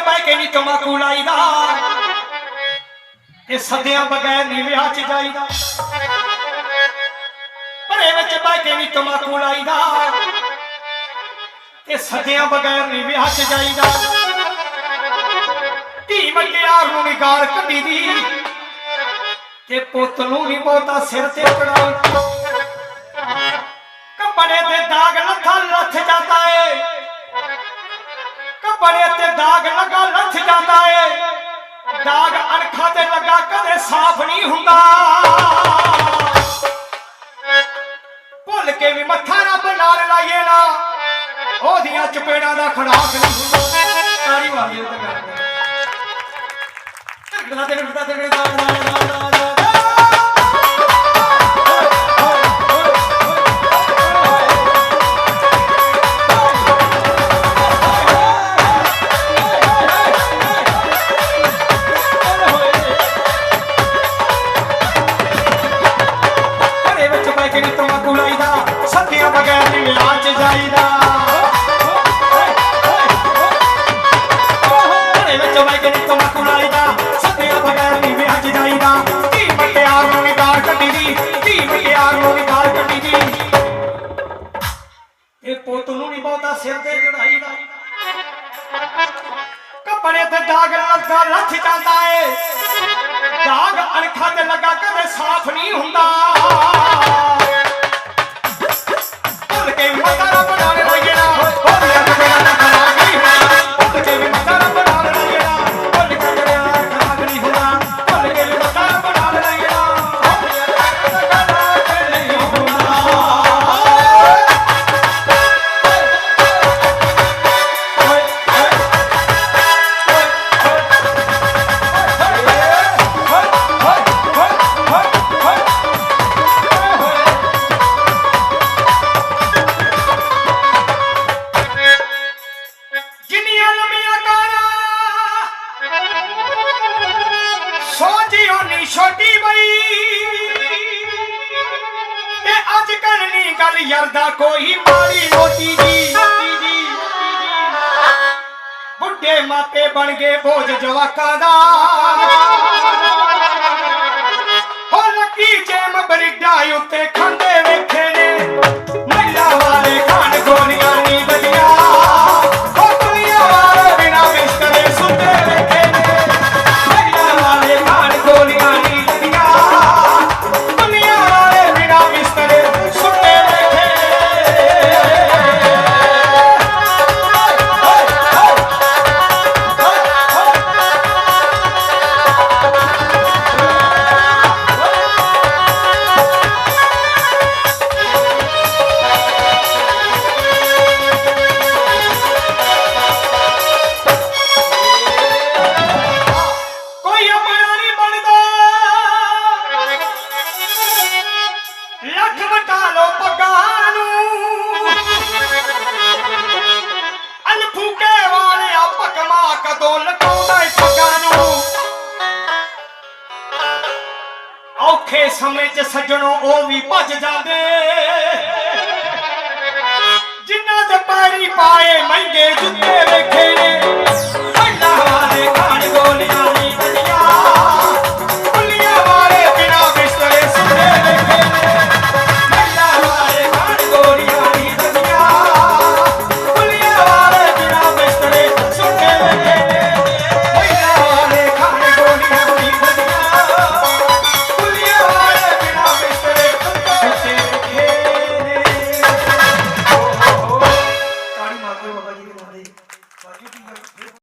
ਬਹਿ ਕੇ ਨਹੀਂ ਤਮਾਕੂ ਲਾਈਦਾ। ਇਹ ਸਦਿਆਂ ਬਗੈਰ ਨਹੀਂ ਵਿਆਹ ਚ ਜਾਈਦਾ। ਭਰੇ ਵਿੱਚ ਬਹਿ ਕੇ ਨਹੀਂ ਤਮਾਕੂ ਲਾਈਦਾ। ਇਹ ਸਦਿਆਂ ਬਗੈਰ ਨਹੀਂ ਵਿਆਹ ਚ ਜਾਈਦਾ। ਧੀ ਮਟਿਆਰ ਨੂੰ ਨੀ ਗਾਲ ਕੱਢੀ ਦੀ ਤੇ ਪੁੱਤ ਨੂੰ ਨਹੀਂ ਬਹੁਤਾ ਸਿਰ ਤੇ ਚੜਾਉ ਕੱਪੜੇ ਤੇ ਦਾਗ ਲੱਥਾ ਲੱਥ ਜਾਂਦਾ ਏ। ਕੱਪੜੇ ਤੇ ਦਾਗ ਲੱਗਾ ਲੱਥ ਜਾਂਦਾ ਏ। ਦਾਗ ਅਣਖਾਂ ਤੇ ਲੱਗਾ ਕਦੇ ਸਾਫ਼ ਨਹੀਂ ਹੁੰਦਾ। ਭੁੱਲ ਕੇ ਵੀ ਮੱਥਾ ਰੱਬ ਨਾਲ ਲਾਈਏ ਨਾ। ਉਹਦੀਆਂ ਚਪੇੜਾਂ ਦਾ ਖੜਾਕ ਨਹੀਂ ਹੁੰਦਾ। ਤਾਰੀ ਵਾਲੀ ਉਹ ਤਾਂ ਗੱਲ ਤੇਰੇ ਹੁੰਦਾ ਤੇਰੇ ਦਾ ਦਾ ਦਾ ਜਾਈਦਾ ਘਰੇ ਵਿੱਚ ਬੈ ਕੇ ਤਮਾਕੂ ਲਾਈਦਾ। ਸੱਤਿਆਂ ਬਗੈਰ ਨਹੀਂ ਵਿਆਹ ਜਾਈਦਾ। ਧੀ ਮਟਿਆਰ ਨੂੰ ਨੀ ਗਾਲ ਕੱਢੀ ਦੀ। ਧੀ ਮਟਿਆਰ ਨੂੰ ਨੀ ਗਾਲ ਕੱਢੀ ਦੀ। ਇਹ ਪੁੱਤ ਨੂੰ ਨੀ ਬਹੁਤਾ ਸਿਰ ਤੇ ਚੜਾਈਦਾ। ਕੱਪੜੇ ਤੇ ਦਾਗ ਲੱਗਾ ਲੱਥ ਜਾਂਦਾ ਏ। ਦਾਗ ਅਣਖਾਂ ਤੇ ਲੱਗਾ ਕਦੇ ਸੋਝਿਓ ਛੋਟੀ ਬਈ। ਤੇ ਅੱਜ ਕੱਲ ਨੀ ਗੱਲ ਯਰਦਾ ਕੋਈ ਮਾੜੀ ਮੋਟੀ ਜੀ। ਬੁੱਢੇ ਮਾਪੇ ਬਣ ਗਏ ਬੋਝ ਜਵਾਕਾਂ ਦਾ। ਔਖੇ ਸਮੇਂ 'ਚ ਸੱਜਣੋ ਉਹ ਵੀ ਭੱਜ ਜਾਂਦੇ। ਜਿਨ੍ਹਾਂ ਦੇ ਪੈਰੀ ਪਾਏ ਮਹਿੰਗੇ ਜੁੱਤੇ